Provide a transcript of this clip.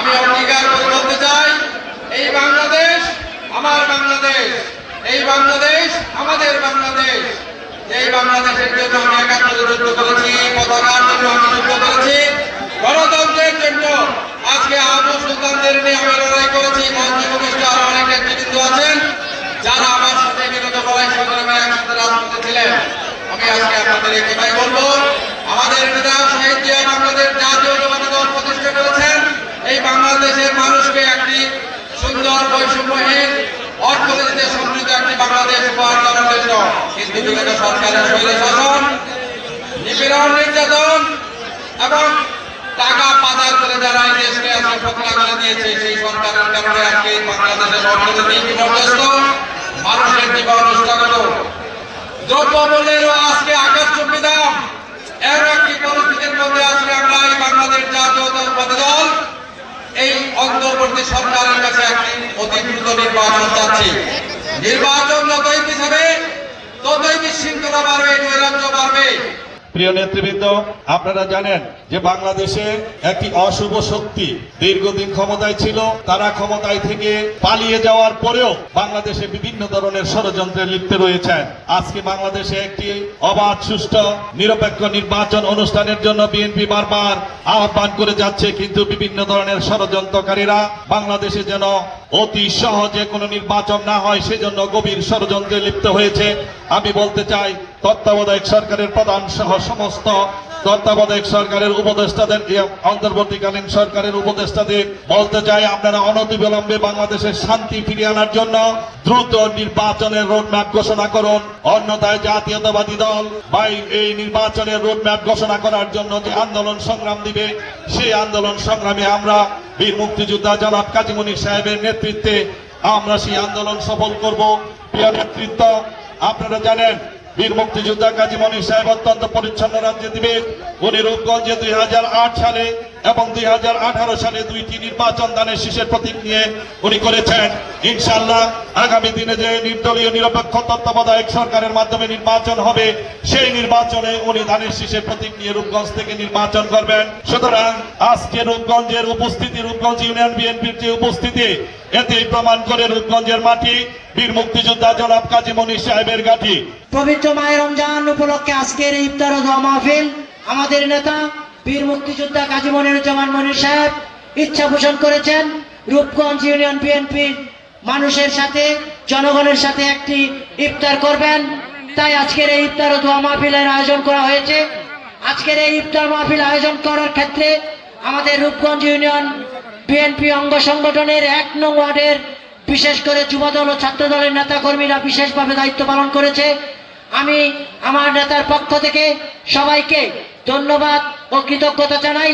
আমি অঙ্গীকার করে বলতে চাই, এই বাংলাদেশ আমার বাংলাদেশ, এই বাংলাদেশ আমাদের বাংলাদেশ। এই বাংলাদেশের জন্য আমি একাত্তর যুদ্ধ করেছি পতাকার জন্য আমি যুদ্ধ করেছি, গণতন্ত্রের জন্য আজকে আবু সুলতানদের নিয়ে আমি লড়াই করেছি আরও অনেক নেতৃবৃন্দ আছেন, যারা আমার সাথে বিগত লড়াই সংগ্রামে একসাথে রাজনীতি ছিলেন। আমি আজকে আপনাদের এই কথাই বলব, আমাদের নেতা বাংলাদেশ জাতীয়তাবাদী দল প্রতিষ্ঠা করেছেন এই বাংলাদেশের মানুষকে একটি সুন্দর বৈষম্যহীন অর্থনীতিতে সমৃদ্ধ একটি বাংলাদেশ উপহার দেওয়ার জন্য কিন্তু বিগত সরকারের শৈল শাসন, নিপীড়ন, নির্যাতন এবং টাকা পাচার করে যারা এই দেশকে আজকে করে দিয়েছে, সেই সরকারের কারণে আজকে বাংলাদেশের অর্থনীতি বিপর্যস্ত মানুষের জীবন নষ্টগত। দ্রব্যমূল্যেরও আজকে আকাশ চুম্বি দাম। এর একটি পরিস্থিতির মধ্যে আজকে আমরা এই বাংলাদেশ জাতীয়তাবাদী দল এই অন্তর্বর্তী সরকারের কাছে একটি অতি দ্রুত নির্বাচন চাচ্ছি। নির্বাচন যতই পিছাবে, ততই বিশৃঙ্খলা বাড়বে, নৈরাজ্য বাড়বে। প্রিয় নেতৃবৃন্দ, আপনারা জানেন যে বাংলাদেশে একটি অশুভ শক্তি দীর্ঘদিন ক্ষমতায় ছিল, তারা ক্ষমতায় থেকে পালিয়ে যাওয়ার পরেও বাংলাদেশে বিভিন্ন ধরনের ষড়যন্ত্রে লিপ্ত রয়েছেন। আজকে বাংলাদেশে একটি অবাধ, সুষ্ঠু, নিরপেক্ষ নির্বাচন অনুষ্ঠানের জন্য বিএনপি বারবার আহ্বান করে যাচ্ছে, কিন্তু বিভিন্ন ধরনের ষড়যন্ত্রকারীরা বাংলাদেশে যেন অতি সহজে কোনো নির্বাচন না হয়, সেজন্য গভীর ষড়যন্ত্রে লিপ্ত হয়েছে। আমি বলতে চাই, তত্ত্বাবধায়ক সরকারের প্রধান সহ সমস্ত তত্ত্বাবধায়ক সরকারের উপদেষ্টাদের অন্তর্বর্তীকালীন সরকারের উপদেষ্টাদের বলতে চাই, আপনারা অনতিবিলম্বে বাংলাদেশের শান্তি ফিরিয়ে আনার জন্য দ্রুত নির্বাচনের রোডম্যাপ ঘোষণা করুন। অন্যথায় জাতীয়তাবাদী দল বা এই- নির্বাচনের রোডম্যাপ ঘোষণা করার জন্য যে আন্দোলন সংগ্রাম দিবে, সেই আন্দোলন সংগ্রামে আমরা বীর মুক্তিযোদ্ধা জনাব কাজীমণি সাহেবের নেতৃত্বে আমরা সেই আন্দোলন সফল করব। প্রিয় নেতৃত্ব, আপনারা জানেন বীর মুক্তিযোদ্ধা কাজী মনির সাহেব অত্যন্ত পরিচ্ছন্ন রাজনীতিবিদ। উনি রূপগঞ্জে দুই সালে এবং দুই সালে দুইটি নির্বাচন দানের শীষের প্রতীক নিয়ে উনি করেছেন। ইনশাল্লাহ আগামী দিনে যে নির্দলীয় নিরপেক্ষ তত্ত্বাবধায়ক সরকারের মাধ্যমে নির্বাচন হবে, সেই নির্বাচনে উনি ধানের শীষের প্রতীক নিয়ে রূপগঞ্জ থেকে নির্বাচন করবেন। সুতরাং আজকে রূপগঞ্জের উপস্থিতি, রূপগঞ্জ ইউনিয়ন বিএনপির যে উপস্থিতি, এতেই প্রমাণ করে রূপগঞ্জের মাটি। বীর মুক্তিযোদ্ধা জনাব কাজী মনির সাহেবের গাঠি। পবিত্র মায়ের রমজান উপলক্ষে আজকের ইফতার ও মাহফিল আমাদের নেতা বীর মুক্তিযোদ্ধা কাজী মনিরুজ্জামান মনির সাহেব ইচ্ছা পোষণ করেছেন। রূপগঞ্জ ইউনিয়ন বিএনপির মানুষের সাথে, জনগণের সাথে একটি ইফতার করবেন। তাই আজকের এই ইফতার ও দোয়া মাহফিলের আয়োজন করা হয়েছে। আজকের এই ইফতার মাহফিল আয়োজন করার ক্ষেত্রে আমাদের রূপগঞ্জ ইউনিয়ন বিএনপি অঙ্গ সংগঠনের এক নং ওয়ার্ডের বিশেষ করে যুবদল ও ছাত্র দলের নেতা কর্মীরা বিশেষভাবে দায়িত্ব পালন করেছে। আমি আমার নেতার পক্ষ থেকে সবাইকে ধন্যবাদ ও কৃতজ্ঞতা জানাই।